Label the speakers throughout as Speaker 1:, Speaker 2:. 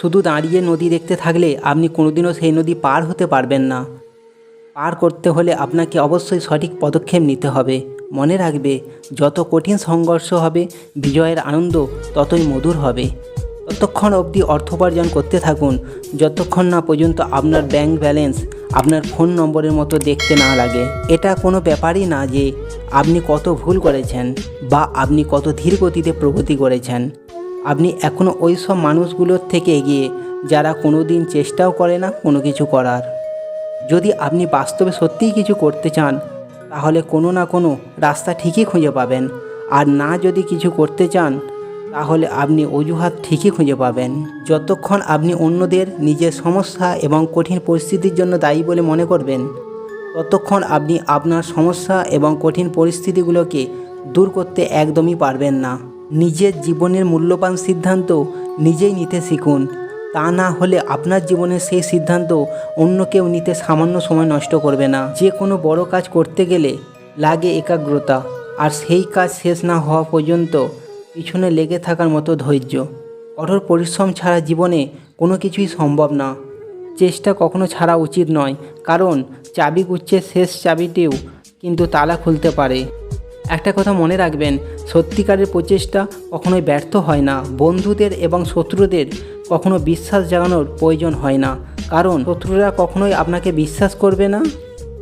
Speaker 1: শুধু দাঁড়িয়ে নদী দেখতে থাকলে আপনি কোনোদিনও সেই নদী পার হতে পারবেন না। পার করতে হলে আপনাকে অবশ্যই সঠিক পদক্ষেপ নিতে হবে। মনে রাখবে, যত কঠিন সংঘর্ষ হবে, বিজয়ের আনন্দ ততই মধুর হবে। ততক্ষণ অবধি অর্থ উপার্জন করতে থাকুন। যতক্ষণ না পর্যন্ত আপনার ব্যাংক ব্যালেন্স আপনার ফোন নম্বরের মতো দেখতে না লাগে। এটা কোনো ব্যাপারই না যে আপনি কত ভুল করেছেন বা আপনি কত ধীর গতিতে প্রগতি করেছেন। আপনি এখনও ওই সব মানুষগুলোর থেকে এগিয়ে, যারা কোনো দিন চেষ্টাও করে না কোনো কিছু করার। যদি আপনি বাস্তবে সত্যিই কিছু করতে চান, তাহলে কোনো না কোনো রাস্তা ঠিকই খুঁজে পাবেন। আর না যদি কিছু করতে চান, তাহলে আপনি অজুহাত ঠিকই খুঁজে পাবেন। যতক্ষণ আপনি অন্যদের নিজের সমস্যা এবং কঠিন পরিস্থিতির জন্য দায়ী বলে মনে করবেন, ততক্ষণ আপনি আপনার সমস্যা এবং কঠিন পরিস্থিতিগুলোকে দূর করতে একদমই পারবেন না। নিজের জীবনের মূল্যবান সিদ্ধান্ত নিজেই নিতে শিখুন। তা না হলে আপনার জীবনের সেই সিদ্ধান্ত অন্য কেউ নিতে সামান্য সময় নষ্ট করবে না। যে কোনো বড় কাজ করতে গেলে লাগে একাগ্রতা, আর সেই কাজ শেষ না হওয়া পর্যন্ত পিছনে লেগে থাকার মতো ধৈর্য। কঠোর পরিশ্রম ছাড়া জীবনে কোনো কিছুই সম্ভব না। চেষ্টা কখনো ছাড়া উচিত নয়, কারণ চাবি গুচ্ছের শেষ চাবিটিও কিন্তু তালা খুলতে পারে। একটা কথা মনে রাখবেন, সত্যিকারের প্রচেষ্টা কখনোই ব্যর্থ হয় না। বন্ধুদের এবং শত্রুদের কখনো বিশ্বাস জাগানোর প্রয়োজন হয় না। কারণ শত্রুরা কখনোই আপনাকে বিশ্বাস করবে না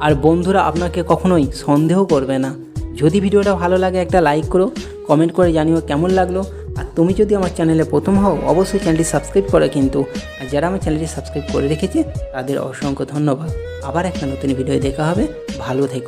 Speaker 1: আর বন্ধুরা আপনাকে কখনোই সন্দেহ করবে না। যদি ভিডিওটা ভালো লাগে একটা লাইক করো, কমেন্ট করে জানিও কেমন লাগল। আর তুমি যদি আমার চ্যানেলে প্রথম হও, অবশ্যই চ্যানেলটি সাবস্ক্রাইব করো কিন্তু। আর যারা আমার চ্যানেলটি সাবস্ক্রাইব করে রেখেছে, তাদের অসংখ্য ধন্যবাদ। আবার একটা নতুন ভিডিও দেখা হবে। ভালো থেকো।